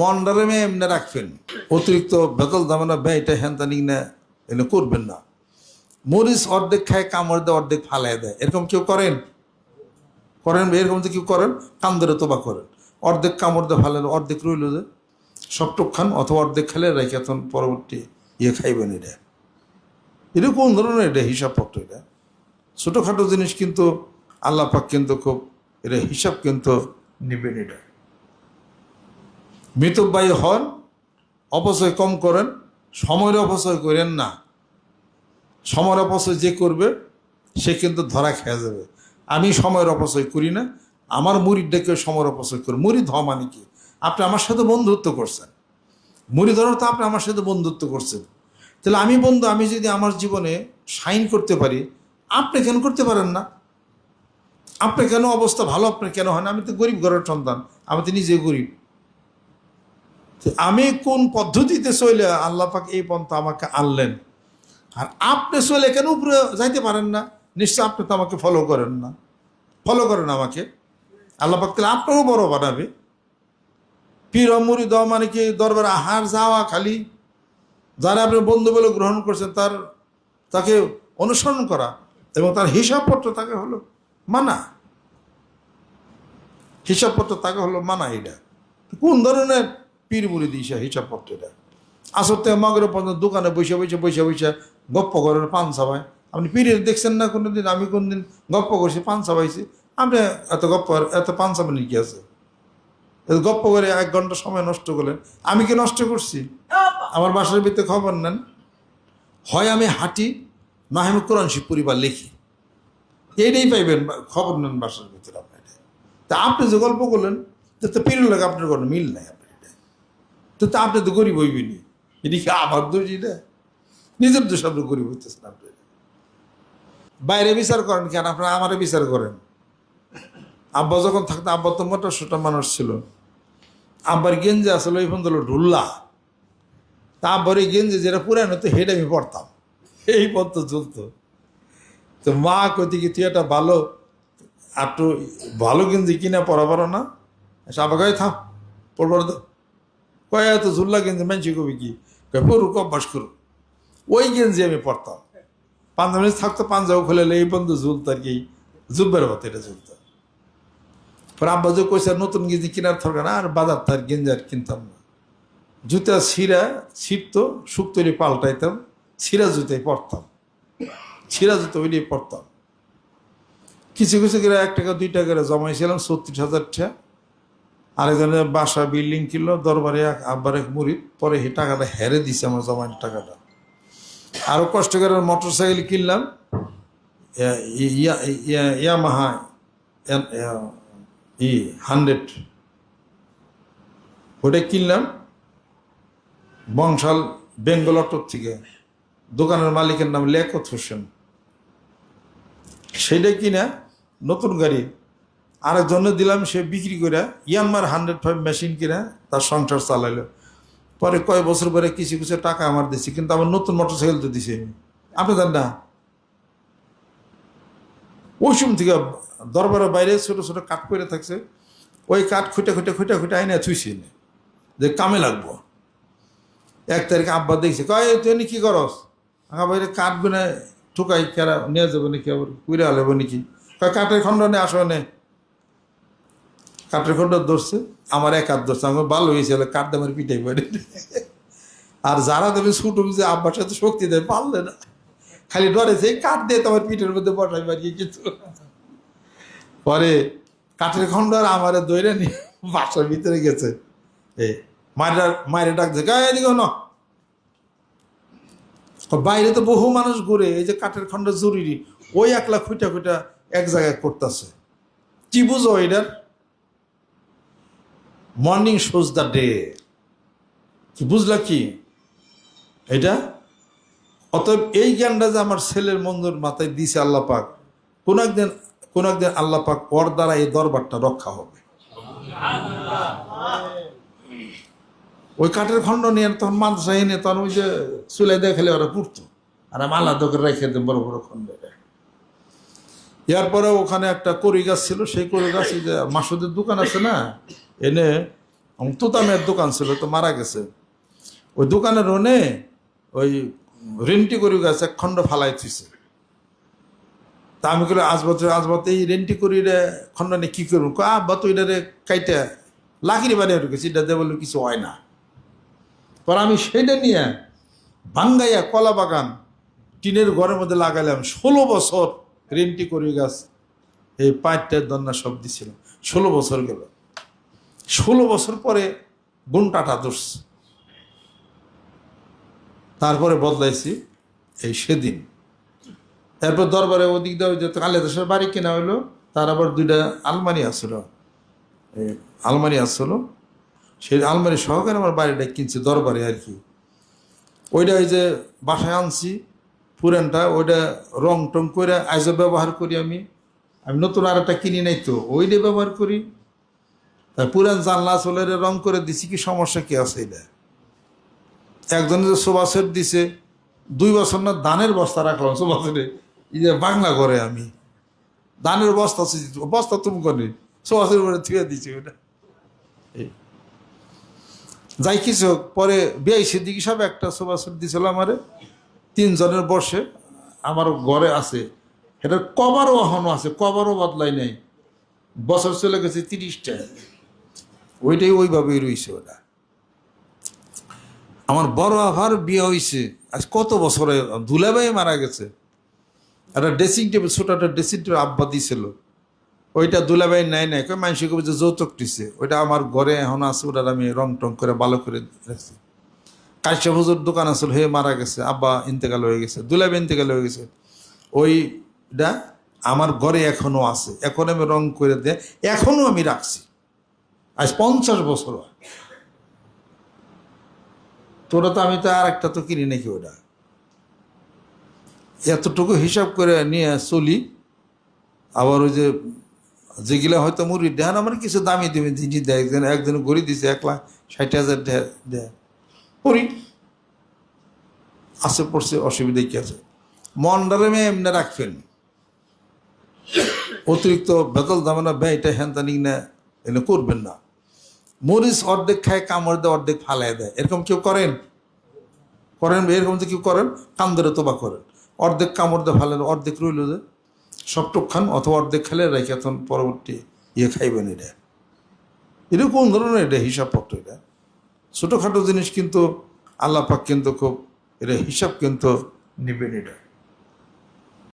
মন্ডারে মেয়ে এমনি রাখবেন। অতিরিক্ত বেতল দামানা ব্যয়টা হ্যান তানি না, এনে করবেন না। মরিচ অর্ধেক খায়, কামড় দেয় অর্ধেক ফালাই দেয়। এরকম কেউ করেন? করেন এরকম তো কেউ করেন কান ধরে তোবা করেন। অর্ধেক কামড় দিয়ে ফালেন অর্ধেক রইল যে সবটুক খান, অথবা অর্ধেক খেলে রেখে তখন পরবর্তী ইয়ে খাইবেন এটা। এটা কোন ধরনের এটা হিসাবপত্র এটা? ছোটোখাটো জিনিস কিন্তু আল্লাহ পাক কিন্তু খুব, এটা হিসাব কিন্তু নেবেন এটা। মৃতব্যয়ী হন, অপচয় কম করেন, সময়ের অপচয় করেন না। সময়ের অপচয় যে করবে, সে কিন্তু ধরা খেয়ে যাবে। আমি সময়ের অপচয় করি না, আমার মুড়ির ডেকে সময়ের অপচয় করি। মুড়ি ধোয়া মানে কি? আপনি আমার সাথে বন্ধুত্ব করছেন। মুড়ি ধরার তো আপনি আমার সাথে বন্ধুত্ব করছেন। তাহলে আমি বন্ধু, আমি যদি আমার জীবনে সাইন করতে পারি, আপনি কেন করতে পারেন না? আপনি কেন অবস্থা ভালো আপনার কেন হয় না? আমি তো গরিব ঘরের সন্তান, আমি তো নিজে গরিব। আমি কোন পদ্ধতিতে চলে আল্লাহ পাক এই পন্থা আমাকে আনলেন? আর আপনি চলে কেন উপরে যাইতে পারেন না? নিশ্চয় আপনি তো আমাকে ফলো করেন না। ফলো করেন আমাকে। আল্লাহ পাক তাহলে আপনারও বড় বানাবে। পীর মুড়ি দেওয়া মানে কি দরবারে আহার যাওয়া খালি? যারা আপনি বন্ধু বলে গ্রহণ করছেন, তার, তাকে অনুসরণ করা এবং তার হিসাবপত্র তাকে হলো মানা। হিসাবপত্র তাকে হলো মানা এটা। কোন ধরনের পীর মুড়ি দিয়েছে হিসাবপত্র এটা আসর থেকে মগরে পর্যন্ত দোকানে বসে বসে বসে বসে গপ্প করেন পান সাবাই আপনি পীরের দেখছেন না কোনো দিন আমি কোন দিন গপ্প করছি, পান সাবাইছি আপনি এত গপ্প, এত পান সাবানি কি আছে? গপ্প করে এক ঘণ্টা সময় নষ্ট করলেন। আমি কি নষ্ট করছি? আমার বাসার ভিতরে খবর নেন। হয় আমি হাঁটি না আমি কোরআন শিব পরিবার লিখি। এইটাই পাইবেন, খবর নেন বাসার ভিতরে আপনি তা আপনি যে গল্প করলেন তো পীরের লাগে আপনার কোনো মিল নাই আপনার। তো তা আপনি তো গরিব হইবেনি এটি কি আমার দোষ এটা নিজের দোষ আপনি গরিব হইতেছেন আপনি। বাইরে বিচার করেন কেন? আপনারা আমারে বিচার করেন। আব্বা যখন থাকতো, আব্বা তো মোটা সোটা মানুষ ছিল। আব্বার গেঞ্জি আসলে ওই পর্যন্ত ঢুল্লা। তা আব্বার এই গেঞ্জি যেটা পুরানো তো হেঁটে আমি পড়তাম এই পথ চলতো। তো মা কতি কি তুই একটা ভালো, একটু ভালো গেঞ্জি কিনা পড়া পারো না? কয়ে থাম পড়বার তো। কয়ে, এত গেঞ্জি মানছি কবি কি? কয়ে পড়ুক অভ্যাস করুক ওই গেঞ্জি আমি পড়তাম পাঞ্জাবি থাকতো পাঞ্জাবি খুলে এই বন্ধু ঝুলতো আর কি জুব্বের মতো এটা ঝুলতো। পরে আব্বা যে কইছে নতুন গেঞ্জি কেনার থাকবে না, আর বাজার তার গেঞ্জি আর কিনতাম না। জুতা ছিঁড়া ছিঁড়তো শুক্তরি পাল্টাইতাম, ছিঁড়া জুতাই পরতাম। ছিঁড়া জুতো ওই নিয়ে পরতাম। কিছু কিছু করে এক টাকা, দুই টাকা করে জমাইছিলাম, ছত্রিশ হাজার টাকা। আরেকজনের বাসা বিল্ডিং কিনলো দরবারে এক আব্বার এক মুড়ি পরে হে টাকাটা হেরে দিছে আমার জমাইন টাকাটা। আরও কষ্ট করে মোটর সাইকেল কিনলাম ইয়া- ইয়া- ইয়া- ইয়ামাহা ই হান্ড্রেড ওটা কিনলাম বংশাল, বেঙ্গল অটোর থেকে। দোকানের মালিকের নাম লেকত হোসেন। সেইটা কিনা নতুন গাড়ি আরেকজনে দিলাম, সে বিক্রি করে ইয়ানমার হান্ড্রেড ফাইভ মেশিন কিনে তার সংসার চালাইলো। পরে কয় বছর পরে কিছু কিছু টাকা আমার দিছি, কিন্তু আমার নতুন মোটর সাইকেল তো দিছি আপনি জান না? ওই সময় থেকে দরবারের বাইরে ছোট ছোট কাঠ করে থাকছে, ওই কাঠ খুঁটে খুঁটে খুঁটে খুঁটে আইনে এনে। যে কামে লাগবো। এক তারিখে আব্বা দেখছে, কয় তুই কি করস? আঁকা বাইরে কাঠ গুনে ঠুকাই, কেরা নিয়ে যাব নাকি আবার কুড়ে আলেব নাকি? কয়, কাঠের খণ্ড নে, আসো নে। কাঠের খণ্ড ধরছে, আমার এক হাত ধরছে, আমার ভালো হয়েছে কাঠ দামের পিঠাই বাড়ি আর যারা দেবে ছুট যে আব্বার সাথে শক্তি দেয়, পারলে না। খালি ডরেছে এই কাঠ দিয়ে তোমার পিঠের মধ্যে বসাই পারিয়ে কিছু পরে কাঠের খণ্ড আর আমার দৈরে নিয়ে বাসার ভিতরে গেছে। এ, মায়ের মায়ের ডাক দেখে এদিকে ন বাইরে তো বহু মানুষ ঘুরে, এই যে কাঠের খন্ড জরুরি, ওই একলা খুঁটা খুঁটা এক জায়গায় করতেছে। কি বুঝো এটার? মর্নিং শোজ দ্য ডে কি বুঝলা কি? এটা? অতএব এই জ্ঞানটা যে আমার ছেলের মন্দর মাথায় দিছে আল্লাহ পাক, কোন একদিন কোন একদিন আল্লাহ পাক ওর দ্বারা এই দরবারটা রক্ষা হবে। ওই কাঠের খণ্ড নিয়ে তখন মাদ্রাসা এনে তখন ওই যে চুলাই দিয়ে খেলে ওরা পুড়তো। আর আমি আলাদা করে রেখে দিতাম বড় বড় খণ্ডে। এরপরে ওখানে একটা কড়ি গাছ ছিল সেই কড়ি গাছ যে মাসুদের দোকান আছে না এনে তোতামের দোকান ছিল তো মারা গেছে। ওই দোকানের রনে ওই রেন্টি করে গেছে এক খণ্ড ফালাই থুইছে। তা আমি করি আজবত আজবত এই রেন্টি করি রে খণ্ড নিয়ে কী করব? কয়, আব্বা তো এটা রে কাইটা লাকিরি বাড়ি ঢুকেছি এটা দিয়ে বলল কিছু হয় না। পর আমি সেইটা নিয়ে ভাঙ্গাইয়া কলা বাগান টিনের ঘরের মধ্যে লাগালাম ষোলো বছর রেন্টি করি গাছ, এই পাঁচটার দন্না সব দিছিলাম ষোলো বছর গেল। ষোলো বছর পরে গুণটাটা ধরছে। তারপরে বদলাইছি এই সেদিন। এরপর দরবারে ওদিক দিয়ে ওই যে কালে দেশের বাড়ি কেনা হইল, তার আবার দুইটা আলমারি আসলো। আলমারি আসছিল সেই আলমারি সহকারে আমার বাড়িটা কিনছি দরবারে আর কি। ওইটা ওই যে বাসায় আনছি। পুরানটা ওইটা রং টং করে আজও ব্যবহার করি আমি। আমি নতুন আর একটা কিনি নাই তো ওইটা ব্যবহার করি। তা পুরান জানলা চলে রং করে দিছি কি সমস্যা কি আছে এটা? একজনে যে সোফা সেট দিছে দুই বছর না দানের বস্তা রাখলাম সোফা এই যে বাংলা করে আমি। দানের বস্তা আছে, বস্তা তুমি করে সেট করে থুয়ে দিছি ওটা। যাই কিছু হোক, পরে বিয়াইশে দিকে সব একটা সোফা সেট দিছিল আমারে। তিনজনের বসে আমার ঘরে আছে। এটার কভারও এখনও আছে, কভারও বদলাই নাই। বছর চলে গেছে তিরিশটা। ওইটাই ওইভাবেই রয়েছে ওটা। আমার বড় আভার বিয়ে হয়েছে আজ কত বছরে দুলাভাই মারা গেছে। একটা ড্রেসিং টেবিল ছোট একটা ড্রেসিং টেবিল আব্বা দিছিল। ওইটা নাই নাই। কই মানুষ কবে যে যৌতুক দিছে। ওইটা আমার ঘরে এখন আছে ওটা আমি রং টং করে ভালো করে রাখছি কাশ্যা হুজুর দোকান আসল হয়ে মারা গেছে, আব্বা ইন্তেকাল হয়ে গেছে দুলাভাই ইন্তেকাল হয়ে গেছে। ওইটা আমার ঘরে এখনও আছে, এখন আমি রং করে দিয়ে এখনও আমি রাখছি। আজ পঞ্চাশ বছর তোরা তো আমি তো আর একটা তো কিনি নাকি ওটা এতটুকু হিসাব করে নিয়ে চলি, আবার ওই যে যেগুলা হয়তো মুড়ি দেন আমার কিছু দামি দামি জিনিস দেয় একজন একজন গড়ি দিছে এক লাখ ষাট হাজার দেয় দেয়। করি আসে পড়ছে, অসুবিধা কি আছে? মন্ডারে মেয়ে এমনি রাখবেন অতিরিক্ত বেতল দামানা ব্যয়টা হ্যান তানি না, এনে করবেন না। মরিচ অর্ধেক খায়, কামড় দেয় অর্ধেক ফালায় দেয়। এরকম কেউ করেন? করেন, এরকম তো কেউ করেন কান ধরে তোবা করেন। অর্ধেক কামড় দিয়ে ফালেন অর্ধেক রইল যে সবটুক খান, অথবা অর্ধেক খেলে রেখে তখন পরবর্তী ইয়ে খাইবেন এটা। এটা কোন ধরনের এটা হিসাবপত্র এটা। ছোটোখাটো জিনিস কিন্তু আল্লাপাক কিন্তু খুব এটা হিসাব কিন্তু নিবেন এটা